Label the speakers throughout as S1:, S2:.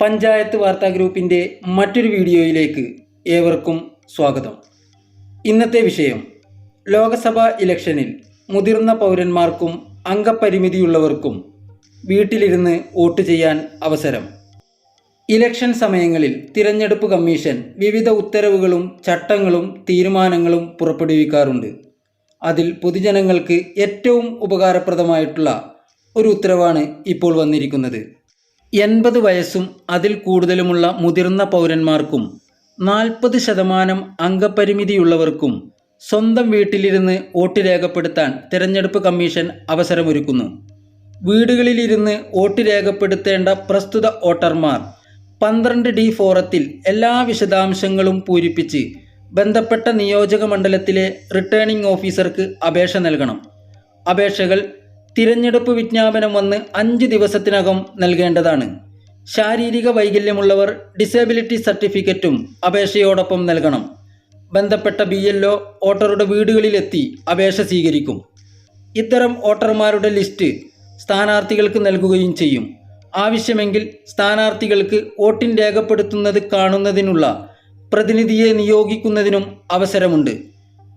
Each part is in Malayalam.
S1: പഞ്ചായത്ത് വാർത്താ ഗ്രൂപ്പിന്റെ മറ്റൊരു വീഡിയോയിലേക്ക് ഏവർക്കും സ്വാഗതം. ഇന്നത്തെ വിഷയം ലോക്സഭാ ഇലക്ഷനിൽ മുതിർന്ന പൗരന്മാർക്കും അംഗപരിമിതിയുള്ളവർക്കും വീട്ടിലിരുന്ന് വോട്ട് ചെയ്യാൻ അവസരം. ഇലക്ഷൻ സമയങ്ങളിൽ തിരഞ്ഞെടുപ്പ് കമ്മീഷൻ വിവിധ ഉത്തരവുകളും ചട്ടങ്ങളും തീരുമാനങ്ങളും പുറപ്പെടുവിക്കാറുണ്ട്. അതിൽ പൊതുജനങ്ങൾക്ക് ഏറ്റവും ഉപകാരപ്രദമായിട്ടുള്ള ഒരു ഉത്തരവാണ് ഇപ്പോൾ വന്നിരിക്കുന്നത്. എൺപത് വയസ്സും അതിൽ കൂടുതലുമുള്ള മുതിർന്ന പൗരന്മാർക്കും നാൽപ്പത് ശതമാനം അംഗപരിമിതിയുള്ളവർക്കും സ്വന്തം വീട്ടിലിരുന്ന് വോട്ട് രേഖപ്പെടുത്താൻ തിരഞ്ഞെടുപ്പ് കമ്മീഷൻ അവസരമൊരുക്കുന്നു. വീടുകളിലിരുന്ന് വോട്ട് രേഖപ്പെടുത്തേണ്ട പ്രസ്തുത വോട്ടർമാർ പന്ത്രണ്ട് ഡി ഫോറത്തിൽ എല്ലാ വിശദാംശങ്ങളും പൂരിപ്പിച്ച് ബന്ധപ്പെട്ട നിയോജക മണ്ഡലത്തിലെ റിട്ടേണിംഗ് ഓഫീസർക്ക് അപേക്ഷ നൽകണം. അപേക്ഷകൾ തിരഞ്ഞെടുപ്പ് വിജ്ഞാപനം വന്ന് അഞ്ച് ദിവസത്തിനകം നൽകേണ്ടതാണ്. ശാരീരിക വൈകല്യമുള്ളവർ ഡിസേബിലിറ്റി സർട്ടിഫിക്കറ്റും അപേക്ഷയോടൊപ്പം നൽകണം. ബന്ധപ്പെട്ട ബി എൽ ഒ വോട്ടറുടെ വീടുകളിലെത്തി അപേക്ഷ സ്വീകരിക്കും. ഇത്തരം വോട്ടർമാരുടെ ലിസ്റ്റ് സ്ഥാനാർത്ഥികൾക്ക് നൽകുകയും ചെയ്യും. ആവശ്യമെങ്കിൽ സ്ഥാനാർത്ഥികൾക്ക് വോട്ടിൻ രേഖപ്പെടുത്തുന്നത് കാണുന്നതിനുള്ള പ്രതിനിധിയെ നിയോഗിക്കുന്നതിനും അവസരമുണ്ട്.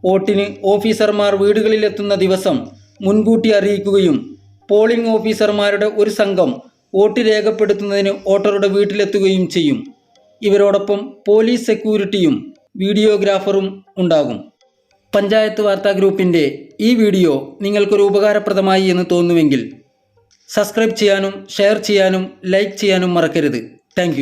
S1: വോട്ടിന് ഓഫീസർമാർ വീടുകളിലെത്തുന്ന ദിവസം മുൻകൂട്ടി അറിയിക്കുകയും പോളിംഗ് ഓഫീസർമാരുടെ ഒരു സംഘം വോട്ട് രേഖപ്പെടുത്തുന്നതിന് വോട്ടറുടെ വീട്ടിലെത്തുകയും ചെയ്യും. ഇവരോടൊപ്പം പോലീസ് സെക്യൂരിറ്റിയും വീഡിയോഗ്രാഫറും ഉണ്ടാകും. പഞ്ചായത്ത് വാർത്താ ഗ്രൂപ്പിന്റെ ഈ വീഡിയോ നിങ്ങൾക്കൊരു ഉപകാരപ്രദമായി എന്ന് തോന്നുമെങ്കിൽ സബ്സ്ക്രൈബ് ചെയ്യാനും ഷെയർ ചെയ്യാനും ലൈക്ക് ചെയ്യാനും മറക്കരുത്. താങ്ക്